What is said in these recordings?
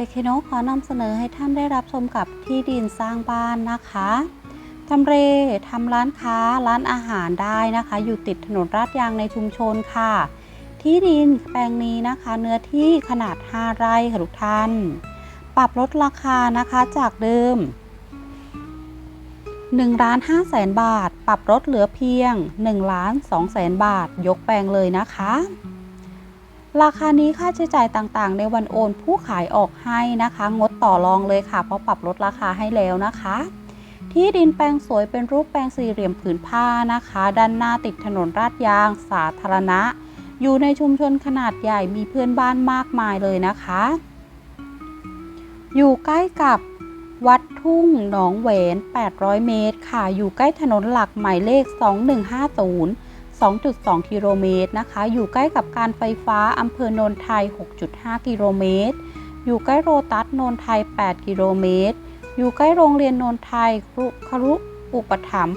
จเคโนขอนำเสนอให้ท่านได้รับชมกับที่ดินสร้างบ้านนะคะทำเลทำร้านค้าร้านอาหารได้นะคะ อยู่ติดถนนลาดยางในชุมชนค่ะ ที่ดินแปลงนี้นะคะ เนื้อที่ขนาด 5 ไร่ค่ะทุกท่าน ปรับลดราคานะคะจากเดิม1ล้าน5แสนบาท ปรับลดเหลือเพียง1ล้าน2แสนบาท ยกแปลงเลยนะคะ ราคานี้ค่าใช้จ่ายต่างๆ ในวันโอนผู้ขายออกให้นะคะ งดต่อรองเลยค่ะ เพราะปรับลดราคาให้แล้วนะคะ ที่ดินแปลงสวยเป็นรูปแปลงสี่เหลี่ยมผืนผ้านะคะ ด้านหน้าติดถนนราดยาง สาธารณะ อยู่ในชุมชนขนาดใหญ่มีเพื่อนบ้านมากมายเลยนะคะ อยู่ใกล้กับวัดทุ่งหนองแหวน 800 เมตร ค่ะ อยู่ใกล้ถนนหลักหมายเลข 2150 2.2 กิโลเมตรนะคะ อยู่ใกล้กับการไฟฟ้าอำเภอโนนไทย 6.5 กิโลเมตร อยู่ใกล้โรตัสโนนไทย 8 กิโลเมตร อยู่ใกล้โรงเรียนโนนไทยครุครุอุปถัมภ์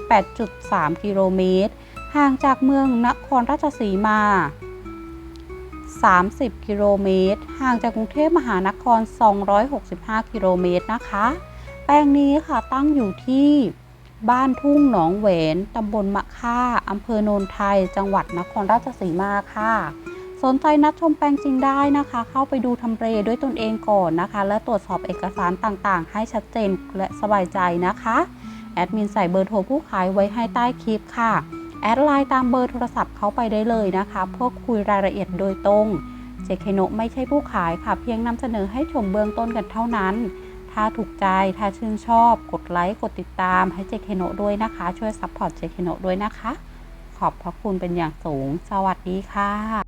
8.3 กิโลเมตร ห่างจากเมืองนครราชสีมา 30 กิโลเมตร ห่างจากกรุงเทพมหานคร 265 กิโลเมตรนะคะ แปลงนี้ค่ะตั้งอยู่ที่ บ้านทุ่งหนองแหวนตำบลมะค่าอำเภอโนนไทย จังหวัดนครราชสีมาค่ะ สนใจนัดชมแปลงจริงได้นะคะ เข้าไปดูทำเลด้วยตนเองก่อนนะคะ และตรวจสอบเอกสารต่างๆ ให้ชัดเจนและสบายใจนะคะ แอดมินใส่เบอร์โทรผู้ขายไว้ให้ใต้คลิปค่ะ แอดไลน์ตามเบอร์โทรศัพท์เขาไปได้เลยนะคะเพื่อคุยรายละเอียดโดยตรง เจเคโนไม่ใช่ผู้ขายค่ะ เพียงนำเสนอให้ชมเบื้องต้นกันเท่านั้น ถ้าถูกใจ ถ้าชื่นชอบ กดไลค์ กดติดตามให้เจเคโนด้วยนะคะ ช่วยซัพพอร์ตเจเคโนด้วยนะคะ ขอบพระคุณเป็นอย่างสูง สวัสดีค่ะ